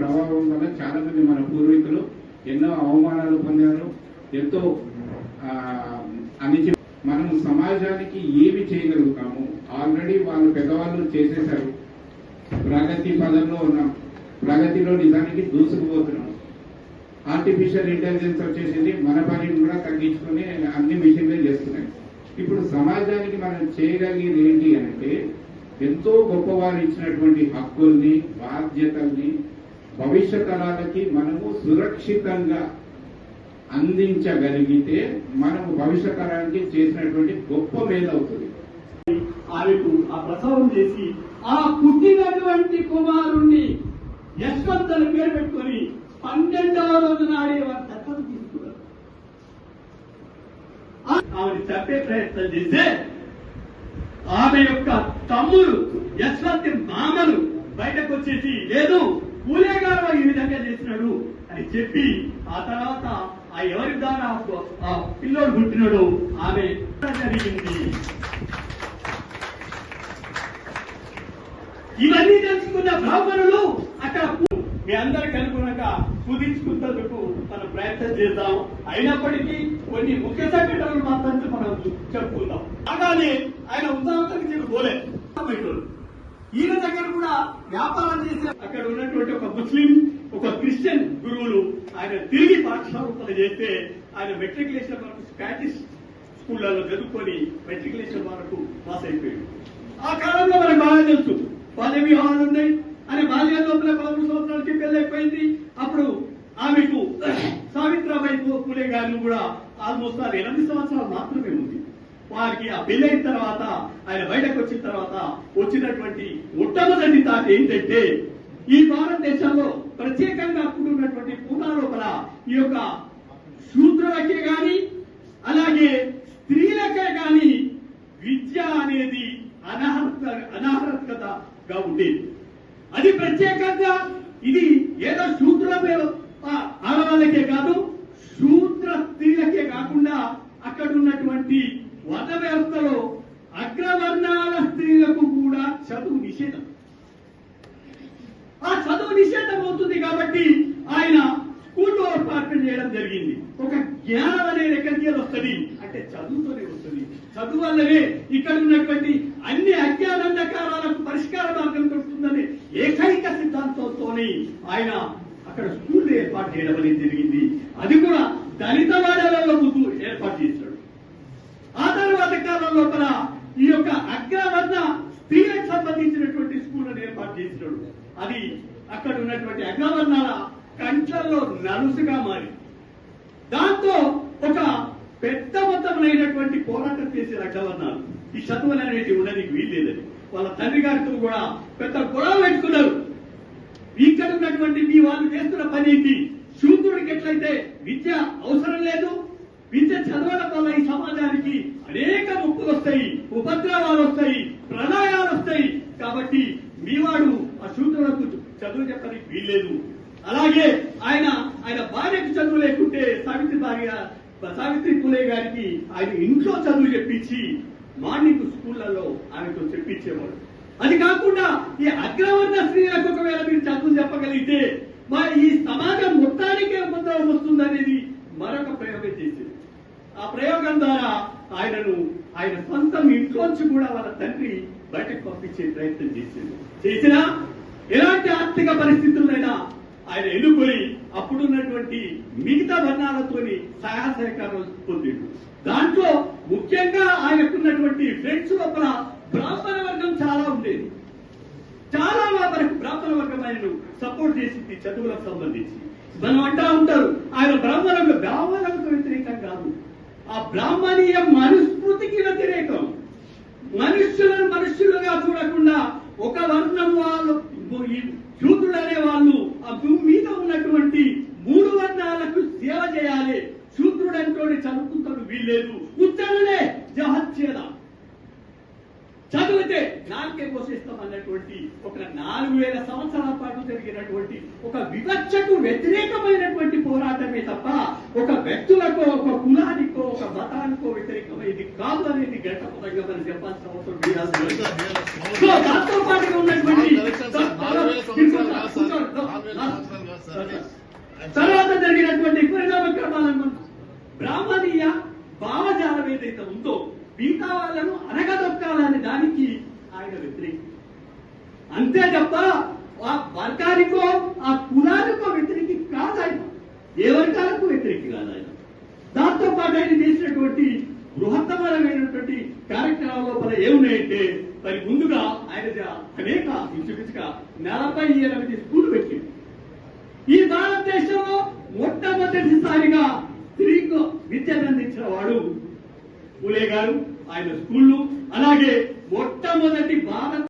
ప్రభావం వల్ల చాలా మంది మన పూర్వీకులు ఎన్నో అవమానాలు పొందారు ఎంతో ఆ, అనిచి మనం సమాజానికి ఏమి చేయగలుగుతాము? ఆల్రెడీ వాళ్ళు పెద్దవాళ్ళు చేసేశారు. ప్రగతి పదంలో ఉన్నాం. ప్రగతిలో నిజానికి దూసుకుపోతున్నాం. ఆర్టిఫిషియల్ ఇంటెలిజెన్స్ వచ్చేసింది. మన పనిని కూడా తగ్గించుకొని అన్ని మిషన్లే చేస్తున్నాయి. ఇప్పుడు సమాజానికి మనం చేయగలిగేది ఏంటి అంటే ఎంతో గొప్పవారు ఇచ్చినటువంటి హక్కుల్ని బాధ్యతల్ని భవిష్య తరాలకి మనము సురక్షితంగా అందించగలిగితే మనము భవిష్య తరానికి చేసినటువంటి గొప్ప మేలు అవుతుంది. ఆమెకు ఆ ప్రసవం చేసి ఆ పుట్టినటువంటి కుమారుణ్ణి యశ్వంత్ అని పేరు పెట్టుకొని పన్నెండవ రోజు నాడే వారు దత్తత తీసుకున్నారు. ఆ- ఆమెను చంపే ప్రయత్నం చేస్తే ఆమె యొక్క తమ్ముడు యశ్వంత్ మామను బయటకు వచ్చేసి లేదు పూలే గారు ఈ విధంగా చేసినాడు అని చెప్పి ఆ తర్వాత ఆ ఎవరి ద్వారా ఆ పిల్లోడు పుట్టినాడు ఆమె జరిగింది. ఇవన్నీ తెలుసుకున్న బ్రాహ్మణులు అక్కడ మీ అందరికి అనుగుణంగా కుదించుకుంటూ మనం ప్రయత్నం చేద్దాం. అయినప్పటికీ కొన్ని ముఖ్య సంఘటనలు మాత్రం మనం చెప్పుకుందాం. అలానే ఆయన ఉదాహరణకి పోలే ఈయన దగ్గర కూడా వ్యాపారం చేసే అక్కడ ఉన్నటువంటి ఒక ముస్లిం ఒక క్రిస్టియన్ గురువులు ఆయన తిరిగి పాఠశాల చేస్తే ఆయన మెట్రికులేషన్ వరకు స్పాటిష్ స్కూళ్ళలో చదువుకొని మెట్రికులేషన్ వరకు పాస్ అయిపోయాడు. ఆ కాలంలో మనకు బాగా తెలుసు. బాల్య వివాహాలు ఉన్నాయి. అని బాల్య లోపల పదమూడు సంవత్సరాలకి పెళ్ళైపోయింది అప్పుడు ఆమెకు సావిత్రాబాయి పూలే గారిని కూడా ఆల్మోస్ట్ అది ఎనిమిది సంవత్సరాలు మాత్రమే ఉంది. వారికి ఆ పెళ్ళైన తర్వాత ఆయన బయటకు వచ్చిన తర్వాత వచ్చినటువంటి మొట్టమొదటి తాట ఏంటంటే ఈ భారతదేశంలో ప్రత్యేకంగా అప్పుడు ఉన్నటువంటి పూనా లోపల ఈ యొక్క శూద్రులకే గాని అలాగే స్త్రీలకే గాని విద్య అనేది అనర్హత అనర్హతగా ఉండేది. అది ప్రత్యేకంగా ఇది ఏదో శూద్రుల మీద ఆ, ఆడవాళ్ళకే కాదు శూద్ర స్త్రీలకే కాకుండా అక్కడ ఉన్నటువంటి వర్ణ వ్యవస్థలో అగ్రవర్ణాల స్త్రీలకు కూడా చదువు నిషేధం ఆ చదువు నిషేధం అవుతుంది కాబట్టి ఆయన స్కూల్లో ఏర్పాటు చేయడం జరిగింది. ఒక జ్ఞానం అనేది ఎక్కడికి వస్తుంది. అంటే చదువుతోనే వస్తుంది. చదువు వల్లనే ఇక్కడ ఉన్నటువంటి అన్ని అజ్ఞానందకారాలకు పరిష్కార మార్గం దొరుకుతుందనే ఏకైక సిద్ధాంతంతోనే ఆయన అక్కడ స్కూల్ ఏర్పాటు చేయడం అనేది జరిగింది. అది కూడా దళిత వాడలలో ముందు ఏర్పాటు చేశాడు. ఆ తర్వాత కాలం లోపల ఈ యొక్క అగ్రవర్ణ స్త్రీలకు సంబంధించినటువంటి స్కూళ్ళను ఏర్పాటు చేసినాడు అది అక్కడ ఉన్నటువంటి అగ్రవర్ణాల కంట్లలో నలుసుగా మారి. దాంతో ఒక పెద్ద మొత్తమైనటువంటి పోరాటం చేసే అగ్రవర్ణాలు ఈ చదువులు అనేది ఉండడానికి వీల్లేదని వాళ్ళ తండ్రి గారితో కూడా పెద్ద గొడవ పెట్టుకున్నారు. ఇక్కడ ఉన్నటువంటి మీ వాళ్ళు చేస్తున్న పని ఏంటి శూద్రుడికి ఎట్లయితే విద్య అవసరం లేదు విద్య చదవడం వల్ల ఈ సమాజానికి అనేక ముప్పులు వస్తాయి ఉపద్రవాలు వస్తాయి ప్రళయాలు వస్తాయి కాబట్టి మీ వాడు ఆ శూద్రులకు చదువు లేదు. అలాగే ఆయన ఆయన భార్యకు చదువు లేకుంటే సావిత్రి భార్య సావిత్రి పూలే గారికి ఆయన ఇంట్లో చదువు చెప్పించి మార్నింగ్ స్కూళ్ళలో ఆమెతో చెప్పించేవాడు. అది కాకుండా ఈ అగ్రవర్ణ స్త్రీలకు ఒకవేళ మీరు చదువు చెప్పగలిగితే మా ఈ సమాజం మొత్తానికి ఉపద్రవం వస్తుందనేది మరొక ప్రయోగం చేసింది. ఆ ప్రయోగం ద్వారా ఆయనను ఆయన సొంతం ఇంట్లోంచి కూడా వాళ్ళ తండ్రి బయటకు పంపించే ప్రయత్నం చేసింది. చేసినా ఎలాంటి ఆర్థిక పరిస్థితులైనా ఆయన ఎన్నుకొని అప్పుడున్నటువంటి మిగతా వర్ణాలతోని సహాయ సహకారాలు పొందిండు. దాంట్లో ముఖ్యంగా ఆయనకున్నటువంటి ఫ్రెండ్స్ లోపల బ్రాహ్మణ వర్గం చాలా ఉండేది. చాలా వరకు బ్రాహ్మణ వర్గం ఆయన సపోర్ట్ చేసింది చదువులకు సంబంధించి. మనం అంటా ఉంటారు ఆయన బ్రాహ్మణ బ్రాహ్మణులకు వ్యతిరేకం కాదు. ఆ బ్రాహ్మణీయ మనుస్మృతికి వ్యతిరేకం ఈ శూద్రులు అనే వాళ్ళు. ఆ భూమి మీద ఉన్నటువంటి మూడు వర్ణాలకు సేవ చేయాలి. శూద్రుడు అంటోని చదువుకుంటాడు వీల్లేదు. ఉత్తరులే జహత్యేదా చదివితే నాలుగే పోషిస్తాం అన్నటువంటి ఒక నాలుగు వేల సంవత్సరాల పాటు జరిగినటువంటి ఒక వివక్షకు వ్యతిరేకమైనటువంటి పోరాటమే తప్ప ఒక వ్యక్తులకో ఒక కులానికో ఒక మతానికో వ్యతిరేకమైనది కాదు అనేది ఘటపదంగా మనం చెప్పాల్సిన అవసరం దాంతో పాటుగా ఉన్నటువంటి తర్వాత జరిగినటువంటి పరిణామక్రమాలను బ్రాహ్మణీయ భావజాలం ఏదైతే ఉందో మిగతా వాళ్ళను అనగదొక్కాలనే దానికి ఆయన వ్యతిరేకం అంతే తప్ప ఆ వర్గానికో ఆ కులానికో వ్యతిరేకి కాదు ఆయన. ఏ వర్గాలకు వ్యతిరేకి కాదు ఆయన. దాంతో పాటు ఆయన చేసినటువంటి బృహత్తమైనటువంటి కార్యక్రమాల లోపల ఏమున్నాయంటే మరి ముందుగా ఆయన అనేక నలభై ఎనిమిది స్కూల్ పెట్టింది ఈ భారతదేశంలో మొట్టమొదటిసారిగా స్త్రీకు విద్యను అందించిన వాడు పూలే గారు. ఆయన స్కూళ్ళు అలాగే మొట్టమొదటి భారత